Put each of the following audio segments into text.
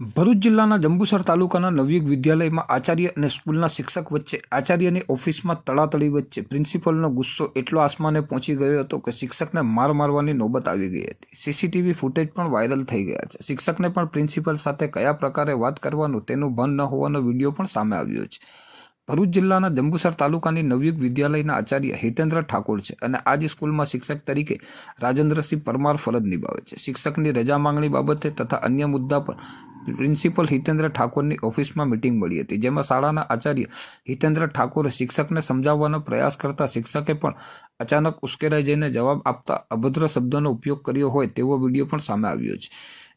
ભરૂચ જિલ્લાના જંબુસર તાલુકાના નવયુગ વિદ્યાલયમાં આચાર્ય અને સ્કૂલના શિક્ષક વચ્ચે આચાર્યની ઓફિસમાં તળાતળી વચ્ચે પ્રિન્સિપલનો ગુસ્સો એટલો આસમાને પહોંચી ગયો હતો કે શિક્ષકને માર મારવાની નોબત આવી ગઈ હતી. સીસીટીવી ફૂટેજ પણ વાયરલ થઈ ગયા છે. શિક્ષકને પણ પ્રિન્સિપલ સાથે કયા પ્રકારે વાત કરવાનું તેનું ભાન ન હોવાનો વીડિયો પણ સામે આવ્યો છે. ભરૂચ જિલ્લાના જંબુસર તાલુકાની નવયુગ વિદ્યાલયના આચાર્ય હિતેન્દ્ર ઠાકોર છે અને આ જ સ્કૂલમાં શિક્ષક તરીકે રાજેન્દ્રસિંહ પરમાર ફરજ નિભાવે છે. શિક્ષકની રજા માંગણી બાબતે તથા અન્ય મુદ્દા પર પ્રિન્સિપલ હિતેન્દ્ર ઠાકોરની ઓફિસમાં મિટિંગ મળી હતી, જેમાં શાળાના આચાર્ય હિતેન્દ્ર ઠાકોરે શિક્ષકને સમજાવવાનો પ્રયાસ કરતા શિક્ષકે પણ અચાનક ઉશ્કેરાઈ જઈને જવાબ આપતા અભદ્ર શબ્દોનો ઉપયોગ કર્યો હોય તેવો વીડિયો પણ સામે આવ્યો છે.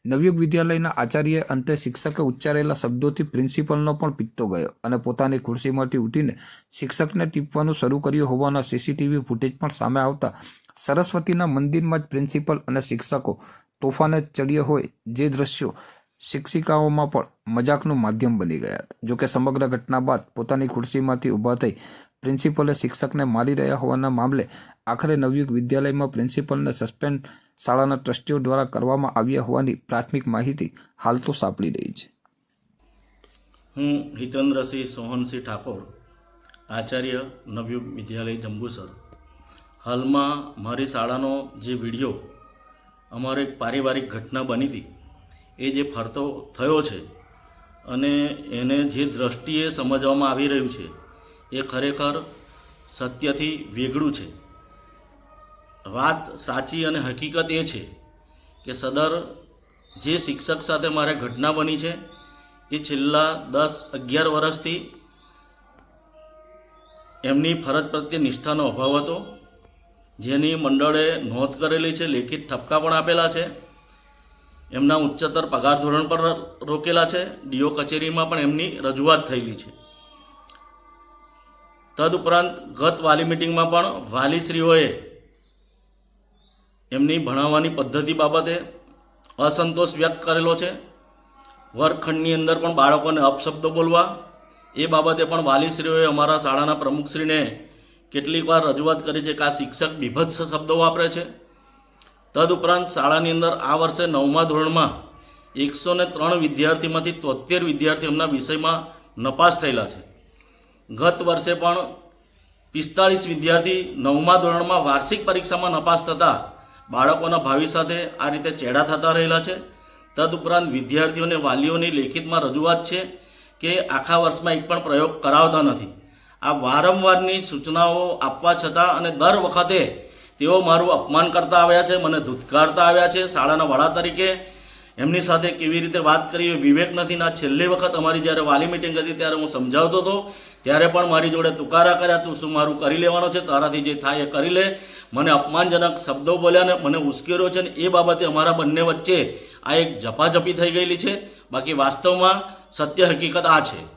નવયુગ વિદ્યાલયના આચાર્યએ અંતે શિક્ષકે ઉચ્ચારેલા શબ્દોથી પ્રિન્સિપલનો પણ પિત્તો ગયો અને પોતાની ખુરશીમાંથી ઉઠીને શિક્ષકને ટીપવાનું શરૂ કર્યું હોવાના સીસીટીવી ફૂટેજ પણ સામે આવતા સરસ્વતીના મંદિરમાં જ પ્રિન્સિપલ અને શિક્ષકો તોફાને ચડ્યો હોય જે દ્રશ્યો શિક્ષિકાઓમાં પણ મજાકનું માધ્યમ બની ગયા હતા. જોકે સમગ્ર ઘટના બાદ પોતાની ખુરશીમાંથી ઊભા થઈ પ્રિન્સિપલે શિક્ષકને મારી રહ્યા હોવાના મામલે આખરે નવયુગ વિદ્યાલયમાં પ્રિન્સિપલને સસ્પેન્ડ શાળાના ટ્રસ્ટીઓ દ્વારા કરવામાં આવ્યા હોવાની પ્રાથમિક માહિતી હાલ તો સાંપડી રહી છે. હું હિતેન્દ્રસિંહ સોહનસિંહ ઠાકોર, આચાર્ય નવયુગ વિદ્યાલય જંબુસર. હાલમાં મારી શાળાનો જે વીડિયો, અમારે એક પારિવારિક ઘટના બની હતી, એ જે ફરતો થયો છે અને એને જે દ્રષ્ટિએ સમજવામાં આવી રહ્યું છે, એ ખરેખર સત્યથી વેગળું છે. વાત સાચી અને હકીકત એ છે કે સદર જે શિક્ષક સાથે મારે ઘટના બની છે, એ છેલ્લા દસ અગિયાર વર્ષથી એમની ફરજ પ્રત્યે નિષ્ઠાનો અભાવ હતો. જેની મંડળે નોંધ કરેલી છે, લેખિત ઠપકા પણ આપેલા છે. એમના ઉચ્ચતર પગાર ધોરણ પર રોકેલા છે. ડીઓ કચેરીમાં પણ એમની રજૂઆત થયેલી છે. તદુપરાંત ગત વાલી મિટિંગમાં પણ વાલીશ્રીઓએ એમની ભણાવવાની પદ્ધતિ બાબતે અસંતોષ વ્યક્ત કરેલો છે. વર્ગખંડની અંદર પણ બાળકોને અપશબ્દો બોલવા, એ બાબતે પણ વાલીશ્રીઓએ અમારા શાળાના પ્રમુખશ્રીને કેટલીક વાર રજૂઆત કરી છે કે આ શિક્ષક બીભત્સ શબ્દો વાપરે છે. તદઉપરાંત શાળાની અંદર આ વર્ષે નવમા ધોરણમાં એકસો ને ત્રણ વિદ્યાર્થીમાંથી તોતેર વિદ્યાર્થી એમના વિષયમાં નપાસ થયેલા છે. ગત વર્ષે પણ પિસ્તાળીસ વિદ્યાર્થી નવમા ધોરણમાં વાર્ષિક પરીક્ષામાં નપાસ થતા બાળકોના ભાવિ સાથે આ રીતે ચેડા થતા રહેલા છે. તદુપરાંત વિદ્યાર્થીઓને વાલીઓની લેખિતમાં રજૂઆત છે કે આખા વર્ષમાં એક પણ પ્રયોગ કરાવતા નથી. આ વારંવારની સૂચનાઓ આપવા છતાં અને દર વખતે તેઓ મારું અપમાન કરતા આવ્યા છે, મને ધૂતકારતા આવ્યા છે. શાળાના વડા તરીકે એમની સાથે કેવી રીતે વાત કરી વિવેક નથી. ના છેલ્લી વખત અમારી જ્યારે વાલી મિટિંગ હતી ત્યારે હું સમજાવતો હતો. ત્યારે પણ મારી જોડે તુકારા કર્યા, તું શું મારું કરી લેવાનો છે? તારાથી જે થાય એ કરી લે. મને અપમાનજનક શબ્દો બોલ્યા ને મને ઉશ્કેર્યો છે ને એ બાબતે અમારા બંને વચ્ચે આ એક ઝપાઝપી થઈ ગયેલી છે. બાકી વાસ્તવમાં સત્ય હકીકત આ છે.